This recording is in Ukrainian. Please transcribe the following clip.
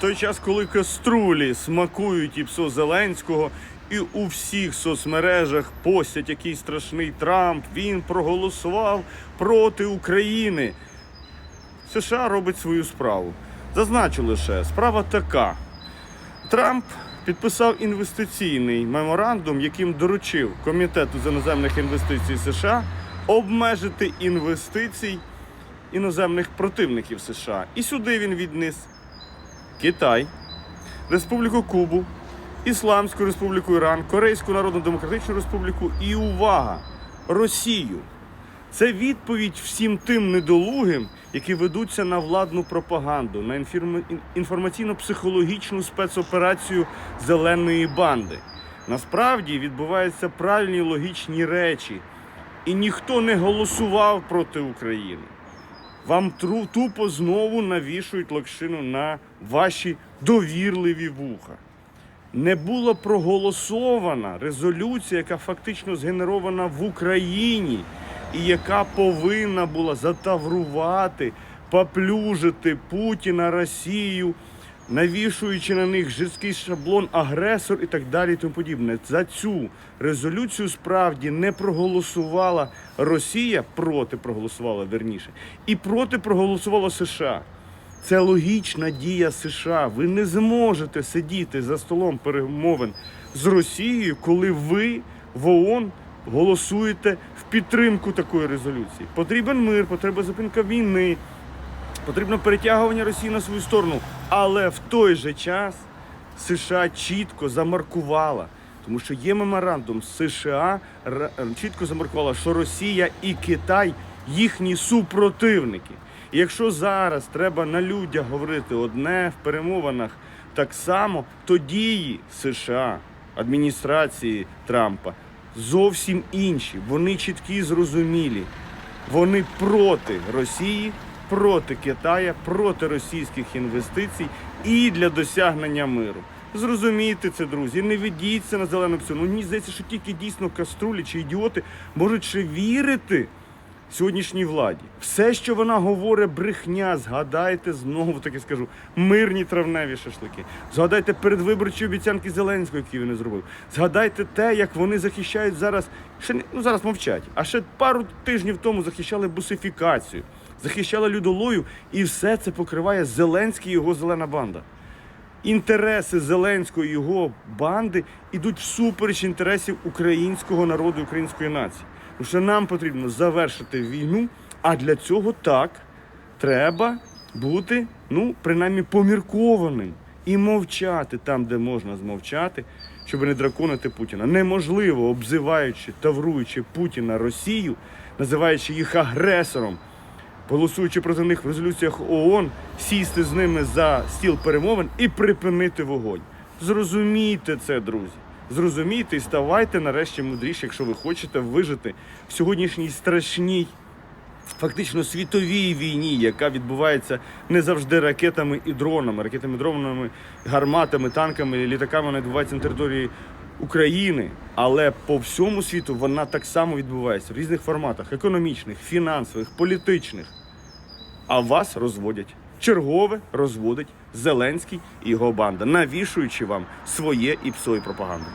той час, коли каструлі смакують і псо Зеленського, і у всіх соцмережах постять який страшний Трамп, він проголосував проти України. США робить свою справу. Зазначу лише, справа така. Трамп підписав інвестиційний меморандум, яким доручив Комітету з іноземних інвестицій США обмежити інвестицій іноземних противників США. І сюди він відніс Китай, Республіку Кубу, Ісламську Республіку Іран, Корейську Народно-Демократичну Республіку і увага! Росію. Це відповідь всім тим недолугим, які ведуться на владну пропаганду, на інформаційно-психологічну спецоперацію зеленої банди. Насправді відбуваються правильні логічні речі, і ніхто не голосував проти України. Вам тупо знову навішують локшину на ваші довірливі вуха. Не була проголосована резолюція, яка фактично згенерована в Україні, і яка повинна була затаврувати, поплюжити Путіна, Росію, навішуючи на них жорсткий шаблон агресор і так далі, і тому подібне. За цю резолюцію справді не проголосувала Росія проти проголосувала верніше, і проти проголосувала США. Це логічна дія США. Ви не зможете сидіти за столом перемовин з Росією, коли ви в ООН голосуєте в підтримку такої резолюції. Потрібен мир, потрібна зупинка війни, потрібно перетягування Росії на свою сторону. Але в той же час США чітко замаркувала, тому що є меморандум США чітко замаркувала, що Росія і Китай їхні супротивники. І якщо зараз треба на людях говорити одне в перемовинах так само, то дії США, адміністрації Трампа зовсім інші. Вони чіткі і зрозумілі. Вони проти Росії, проти Китая, проти російських інвестицій і для досягнення миру. Зрозумійте це, друзі, не ведіться на зелену псу. Ну мені здається, що тільки дійсно каструлі чи ідіоти можуть ще вірити сьогоднішній владі. Все, що вона говорить, брехня. Згадайте знову таки скажу мирні травневі шашлики. Згадайте передвиборчі обіцянки Зеленського, які він зробив. Згадайте те, як вони захищають зараз. Ще не ну зараз мовчать. А ще пару тижнів тому захищали бусифікацію, захищали людолою, і все це покриває Зеленський і його зелена банда. Інтереси Зеленського і його банди йдуть всупереч інтересів українського народу, української нації. Тому що нам потрібно завершити війну, а для цього так треба бути, ну, принаймні, поміркованим і мовчати там, де можна змовчати, щоб не драконити Путіна. Неможливо, обзиваючи, тавруючи Путіна Росію, називаючи їх агресором, голосуючи проти них в резолюціях ООН, сісти з ними за стіл перемовин і припинити вогонь. Зрозумійте це, друзі. Зрозумійте і ставайте нарешті мудріші, якщо ви хочете вижити в сьогоднішній страшній, фактично світовій війні, яка відбувається не завжди ракетами і дронами, ракетами, дронами, гарматами, танками, літаками вона відбувається на території України, але по всьому світу вона так само відбувається в різних форматах: економічних, фінансових, політичних. А вас розводять. Чергове розводить Зеленський і його банда, навішуючи вам своє і псої пропаганду.